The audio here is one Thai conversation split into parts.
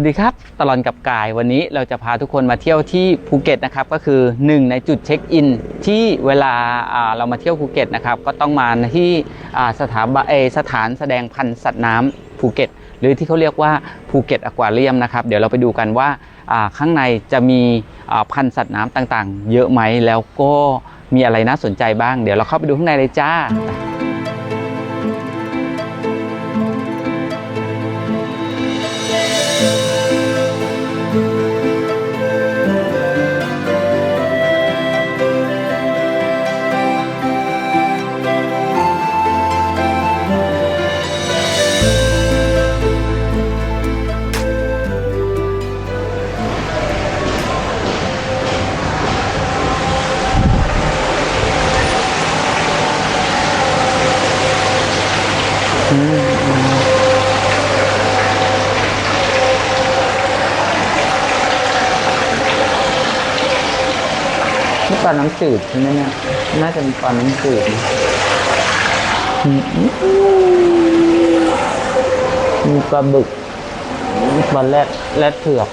สวัสดีครับ ตลอดกับกายวันนี้เราจะพาทุกคนมาเที่ยวที่ภูเก็ตนะครับ ก็คือหนึ่งในจุดเช็คอิน ที่เวลาอ่าเรามาเที่ยวภูเก็ตนะครับ ก็ต้องมาที่สถาบันเอสถานแสดงพันธุ์สัตว์น้ำภูเก็ต หรือที่เขาเรียกว่าภูเก็ตอควาเรียมนะครับ เดี๋ยวเราไปดูกันว่าข้างในจะมีพันธุ์สัตว์น้ำต่างๆ เยอะไหมแล้วก็มีอะไรน่าสนใจบ้าง เดี๋ยวเราเข้าไปดูข้างในเลยจ้า นี่ปลาน้ำจืดใช่ไหมเนี่ย น่าจะเป็นปลาน้ำจืดนะมีปลาบึกปลาแรดแรดเผือก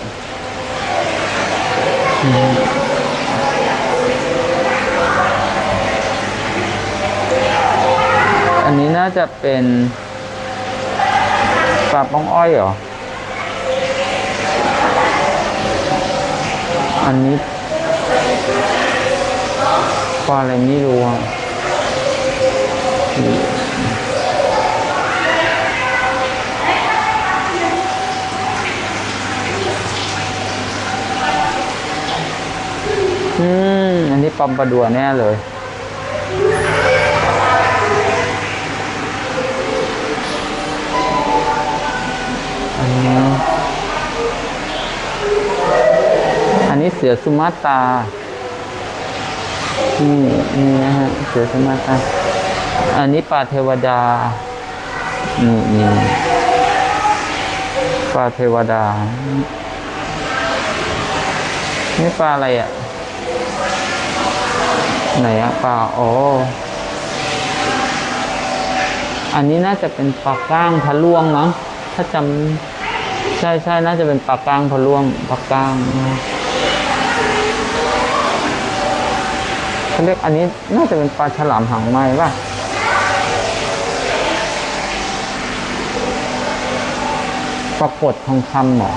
อันนี้น่าจะเป็นปลาป้องอ้อยเหรอ อันนี้ ปลาอะไรไม่รู้อะอืม อันนี้ปลาปลาดัวแน่เลยอันนี้อันนี้เสือสุมาตรา นี่นี่นะฮะเสือสมาตาอันนี้ปลาเทวดา นี่นี่ปลาเทวดา นี่ปลาอะไรอะ ไหนอะปลาอ๋ออันนี้น่าจะเป็นปลาก้างพะล่วงมั้งถ้าจำใช่ใช่น่าจะเป็นปลาก้างพะล่วงปลาก้างนะ เขาเรียกอันนี้น่าจะเป็นปลาฉลามหางไหมป่ะปรากฏทองคำหรอ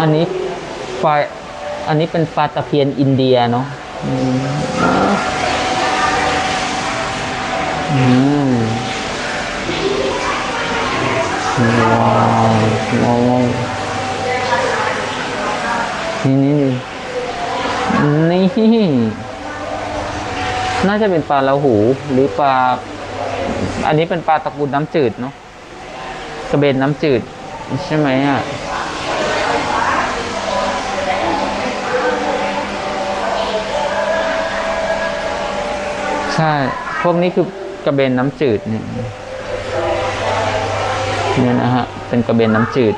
อันนี้ปลาอันนี้เป็นปลาตะเพียนอินเดียเนาะ อืมอืมว้าวว้าวว้าวนี่นี่นี่นี่น่าจะเป็นปลาละหู หรือปลา อันนี้เป็นปลาตระกูลน้ำจืดเนาะกระเบนน้ำจืด ใช่ไหมอะใช่ พวกนี้คือ กระเบนน้ำจืดเนี่ยเนี่ยนะฮะ เป็นกระเบนน้ำจืด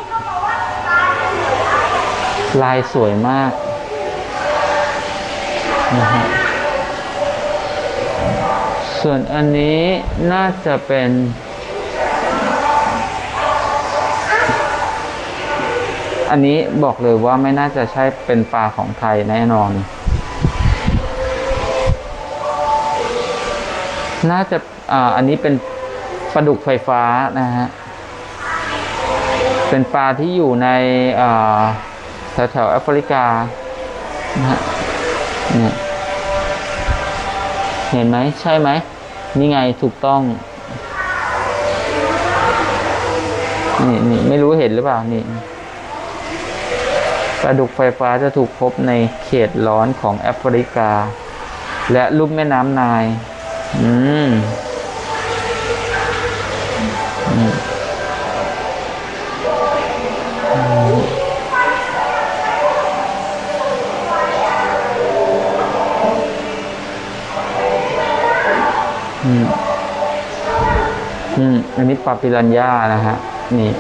ลายสวยมากนะฮะส่วนอันนี้น่าจะเป็นอันนี้บอกเลยว่าไม่น่าจะใช่เป็นปลาของไทยแน่นอน น่าจะอ่าอันนี้เป็นปลาดุกไฟฟ้านะฮะ เป็นปลาที่อยู่ในอ่าแถวแถวแอฟริกานะฮะเนี่ยเห็นไหมใช่ไหมนี่ไงถูกต้องนี่นี่ไม่รู้เห็นหรือเปล่านี่ปลาดุกไฟฟ้าจะถูกพบในเขตร้อนของแอฟริกา และลุ่มแม่น้ำนาย อืมอืมอืมอืม อันนี้ปาปิรันย่านะฮะ นี่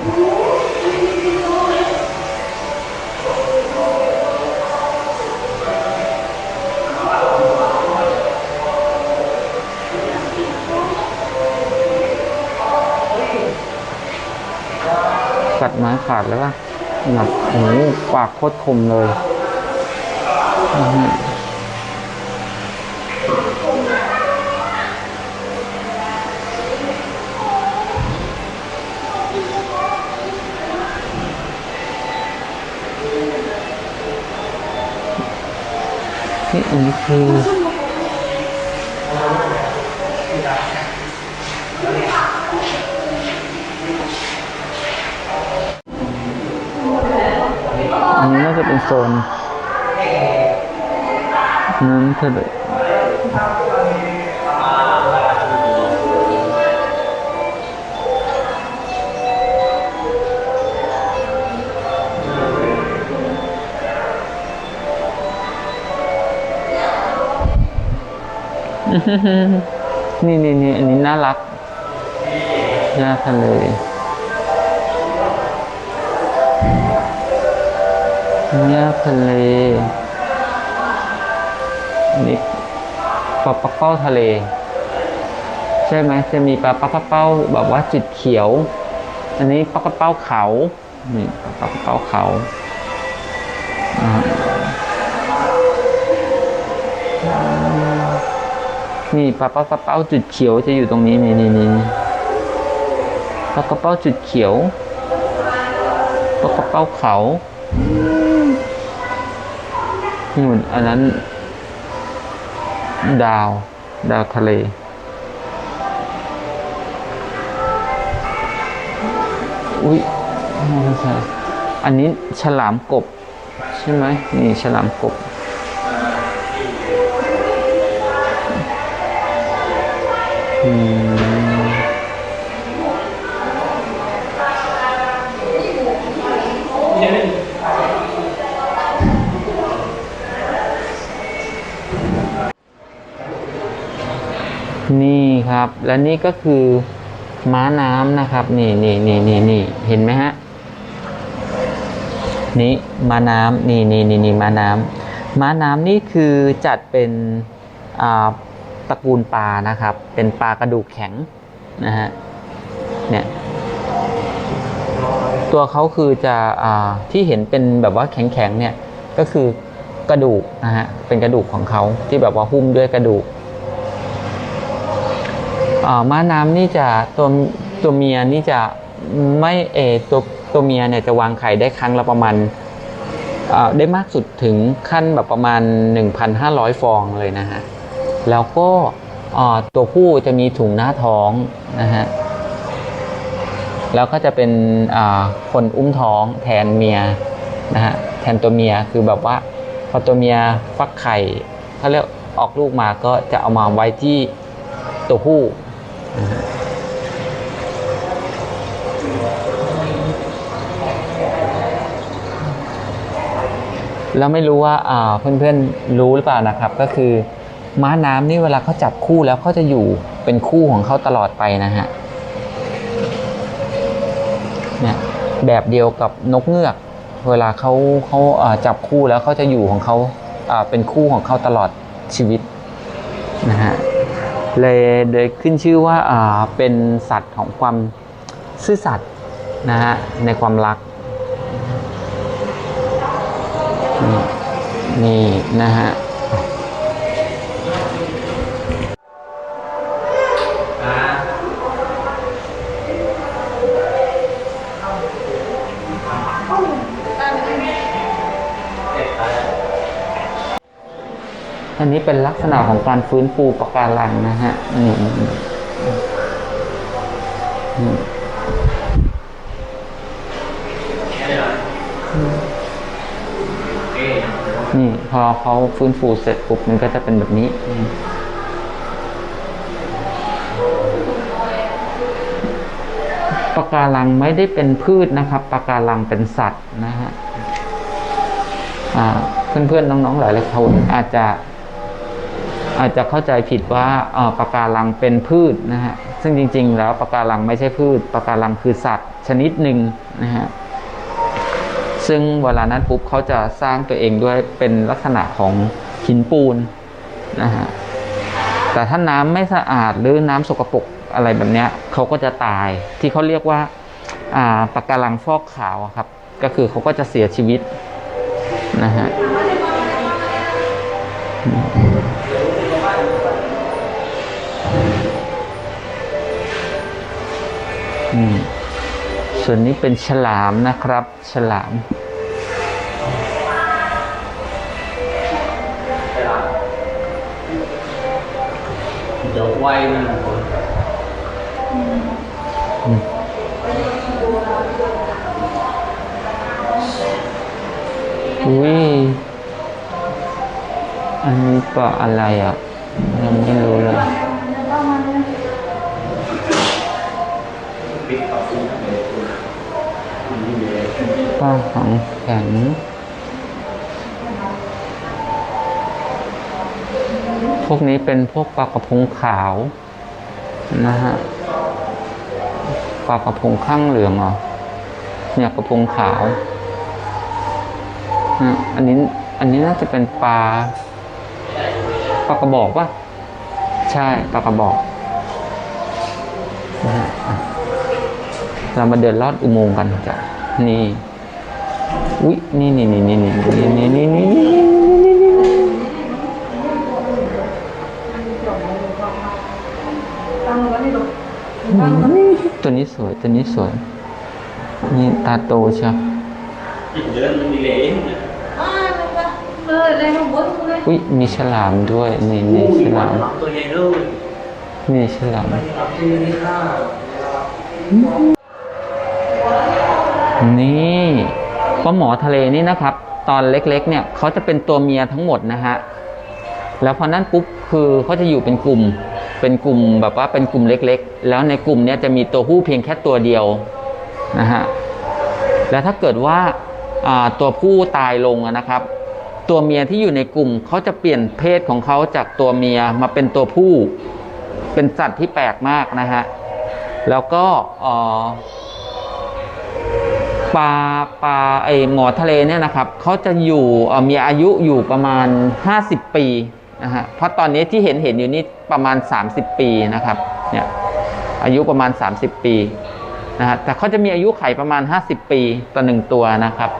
ไม้ขาดแล้วป่ะแบบโอ้ปากโคตรคมเลยนี่อันนี้คือ อันนี้น่า จะเป็นโซนนั้นเธอเลนี่นี่นี่อันนี้น่ารักน้าทะเล เนื้อทะเลนนี้ปลาปักเป้าทะเล ใช่ไหมจะมีปลาปักเป้าแบบว่าจุดเขียว อันนี้ปลาปักเป้าเขานี่ปลาปักเป้าเขาอ่านี่ปลาปักเป้าจุดเขียวจะอยู่ตรงนี้นี่นี่นี่ปลาปักเป้าจุดเขียวปลาปักเป้าเขา นู่นอันนั้น ดาว ดาวทะเล อุ้ยไม่ใช่อันนี้ฉลามกบ ใช่ไหมนี่ฉลามกบอืม นี่ครับ และนี่ก็คือม้าน้ำนะครับ นี่นี่นี่นี่นี่เห็นไหมฮะนี่ม้าน้ำนี่นี่นี่นี่ม้าน้ำม้าน้ำนี่คือจัดเป็นตระกูลปลานะครับ เป็นปลากระดูกแข็งนะฮะเนี่ยตัวเขาคือจะอที่เห็นเป็นแบบว่าแข็งๆเนี่ยก็คือกระดูกนะฮะเป็นกระดูกของเขาที่แบบว่าหุ้มด้วยกระดูก ม้าน้ำนี่จะตัวตัวเมียนี่จะไม่เอตัวตัวเมียเนี่ยจะวางไข่ได้ครั้งละประมาณได้มากสุดถึงขั้นแบบประมาณ 1,500 ฟองเลยนะฮะ แล้วก็ตัวผู้จะมีถุงหน้าท้องนะฮะ แล้วก็จะเป็นคนอุ้มท้องแทนเมียนะฮะแทนตัวเมียคือแบบว่าพอตัวเมียฟักไข่เขาเรียกออกลูกมาก็จะเอามาไว้ที่ตัวผู้ แล้วไม่รู้ว่าเพื่อนๆรู้หรือเปล่านะครับ ก็คือม้าน้ำนี่เวลาเขาจับคู่แล้วเขาจะอยู่เป็นคู่ของเขาตลอดไปนะฮะเนี่ยแบบเดียวกับนกเงือก เวลาเขาเขาาจับคู่แล้วเขาจะอยู่ของเขาาเป็นคู่ของเขาตลอดชีวิตนะฮะ เลยเลยขึ้นชื่อว่าอ่าเป็นสัตว์ของความซื่อสัตย์นะฮะในความรัก นี่นี่นะฮะ นนี้เป็นลักษณะของการฟื้นฟูปะการังนะฮะนี่นี่พอเขาฟื้นฟูเสร็จปุ๊บมันก็จะเป็นแบบนี้ปะการังไม่ได้เป็นพืชนะครับปะการังเป็นสัตว์นะฮะอ่าเพื่อนๆน้องๆหลายๆคนอาจจะ อาจจะเข้าใจผิดว่าปะการังเป็นพืชนะฮะซึ่งจริง ๆ แล้วปะการังไม่ใช่พืชปะการังคือสัตว์ชนิดหนึ่งนะฮะซึ่งเวลานั้นปุ๊บเขาจะสร้างตัวเองด้วยเป็นลักษณะของหินปูนนะฮะแต่ถ้าน้ำไม่สะอาดหรือน้ำสกปรกอะไรแบบเนี้ยเขาก็จะตายที่เขาเรียกว่าอ่าปะการังฟอกขาวครับ ก็คือเขาก็จะเสียชีวิตนะฮะ อืมส่วนนี้เป็นฉลามนะครับ ฉลาม เดี๋ยวไว้นั่นนะคนอุ้ยอันนี้ปลาอะไรอะยังไม่รู้เลย ปิดต่อคุณเลยคุณนี่เลย ปลาหางแข็งพวกนี้เป็นพวกปลากระพงขาวนะฮะปลากระพงข้างเหลืองเหรอเนี่ยกระพงขาวอะอันนี้อันนี้น่าจะเป็นปลาปลากระบอกปะใช่ปลากระบอกเรามาเดินลอดอุโมงค์กันจ้ะนี่ อุ๊ยนี่นี่นี่นี่นี่นี่นี่นี่นี่นี่ตัวนี้สวยตัวนี้สวย นี่ตาโตใช่อีกเดือนมันดีเลยเออเลยมาบนเลยอุ๊ยมีฉลามด้วยนี่นี่ฉลามนี่ฉลามนี่ ค่ะนี่ปลาหมอทะเลนี่นะครับ ตอนเล็กๆเนี่ยเขาจะเป็นตัวเมียทั้งหมดนะฮะแล้วพอนั้นปุ๊บคือเขาจะอยู่เป็นกลุ่ม เป็นกลุ่มแบบว่าเป็นกลุ่มเล็ก ๆ แล้วในกลุ่มเนี้ยจะมีตัวผู้เพียงแค่ตัวเดียวนะฮะแล้วถ้าเกิดว่าตัวผู้ตายลงนะครับ ตัวเมียที่อยู่ในกลุ่มเขาจะเปลี่ยนเพศของเขาจากตัวเมียมาเป็นตัวผู้ เป็นสัตว์ที่แปลกมากนะฮะแล้วก็ ปลาปลาไอหมอทะเลเนี่ยนะครับเขาจะอยู่มีอายุอยู่ประมาณ 50 ปีนะฮะเพราะตอนนี้ที่เห็นเห็นอยู่นี่ประมาณ 30 ปีนะครับเนี่ยอายุประมาณ 30 ปีนะฮะแต่เขาจะมีอายุไขประมาณ 50 ปีต่อหนึ่งตัวนะครับ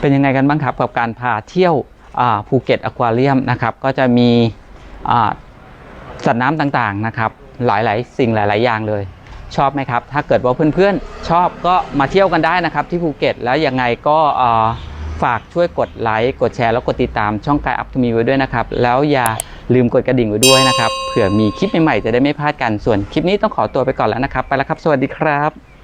เป็นยังไงกันบ้างครับกับการพาเที่ยวภูเก็ตอควาเรียมนะครับ ก็จะมีสัตว์น้ำต่างๆนะครับ หลายๆ สิ่งหลาย ๆ อย่างเลย ชอบไหมครับ ถ้าเกิดว่าเพื่อนๆ ชอบก็มาเที่ยวกันได้นะครับ ที่ภูเก็ตแล้วยังไงก็ฝากช่วยกดไลค์กดแชร์แล้วกดติดตามช่องกายอัพทูมีไว้ด้วยนะครับ แล้วอย่าลืมกดกระดิ่งไว้ด้วยนะครับเผื่อมีคลิปใหม่ๆจะได้ไม่พลาดกันส่วนคลิปนี้ต้องขอตัวไปก่อนแล้วนะครับ ไปแล้วครับ สวัสดีครับ